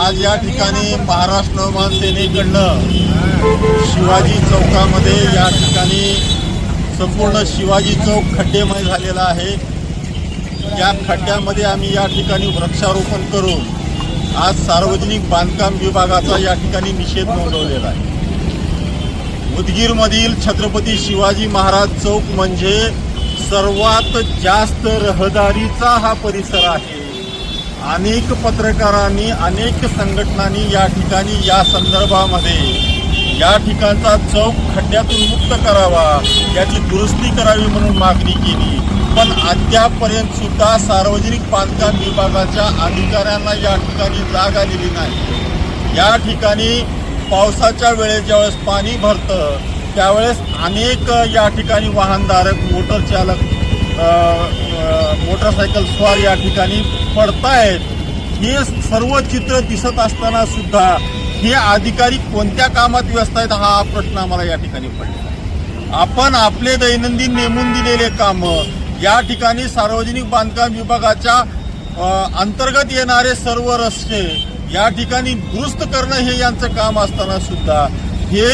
आज या ठिकाणी महाराष्ट्र नवमान सेनेकडनं शिवाजी चौकामध्ये या ठिकाणी संपूर्ण शिवाजी चौक खड्डेमय झालेला आहे. या खड्ड्यामध्ये आम्ही या ठिकाणी वृक्षारोपण करून आज सार्वजनिक बांधकाम विभागाचा या ठिकाणी निषेध नोंदवलेला आहे. उदगीरमधील छत्रपती शिवाजी महाराज चौक म्हणजे सर्वात जास्त रहदारीचा हा परिसर आहे. अनेक पत्रकारांनी अनेक संघटनांनी या ठिकाणी या संदर्भामध्ये या ठिकाणचा चौक खड्ड्यातून मुक्त करावा याची दुरुस्ती करावी म्हणून मागणी केली. पण अद्यापपर्यंत सुद्धा सार्वजनिक बांधकाम विभागाच्या अधिकाऱ्यांना या ठिकाणी जाग आलेली नाही. या ठिकाणी पावसाच्या वेळेस ज्यावेळेस पाणी भरतं त्यावेळेस अनेक या ठिकाणी वाहनधारक मोटर चालक मोटरसायकल स्वार या ठिकाणी पडतायत. हे सर्व चित्र दिसत असताना सुद्धा हे अधिकारी कोणत्या कामात व्यस्त आहेत हा प्रश्न आम्हाला या ठिकाणी पडला आपण आपले दैनंदिन नेमून दिलेले कामं या ठिकाणी सार्वजनिक बांधकाम विभागाच्या अंतर्गत येणारे सर्व रस्ते या ठिकाणी दुरुस्त करणं हे यांचं काम असताना सुद्धा हे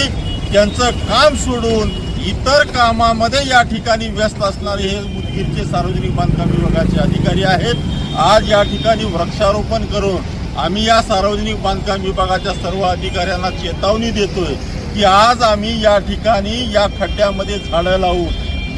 त्यांचं काम सोडून इतर कामामध्ये या ठिकाणी व्यस्त असणारे हे उदगीरचे सार्वजनिक बांधकाम विभागाचे अधिकारी आहेत. आज या ठिकाणी वृक्षारोपण करून आम्ही या सार्वजनिक बांधकाम विभागाच्या सर्व अधिकाऱ्यांना चेतावणी देतोय की आज आम्ही या ठिकाणी या खड्ड्यामध्ये झाडं लावू.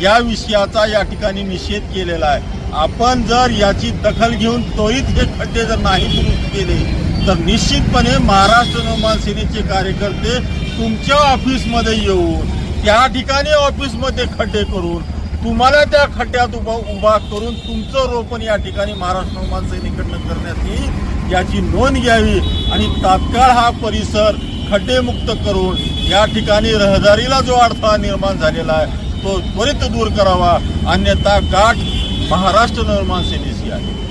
या विषयाचा या ठिकाणी निषेध केलेला आहे. आपण जर याची दखल घेऊन त्वरित हे खड्डे जर नाही दुरुस्त केले तर निश्चितपणे महाराष्ट्र निर्माण सेनेचे कार्यकर्ते तुमच्या ऑफिसमध्ये येऊन त्या ठिकाणी ऑफिसमध्ये खड्डे करून तुम्हाला त्या खड्ड्यात उभा उभा करून तुमचं रोपण या ठिकाणी महाराष्ट्र नवमान सैनिकडनं करण्यात येईल याची नोंद घ्यावी आणि तात्काळ हा परिसर खड्डेमुक्त करून या ठिकाणी रहदारीला जो अडथळा निर्माण झालेला आहे तो त्वरित दूर करावा. अन्यथा गाठ महाराष्ट्र निर्माण सेनेची आहे.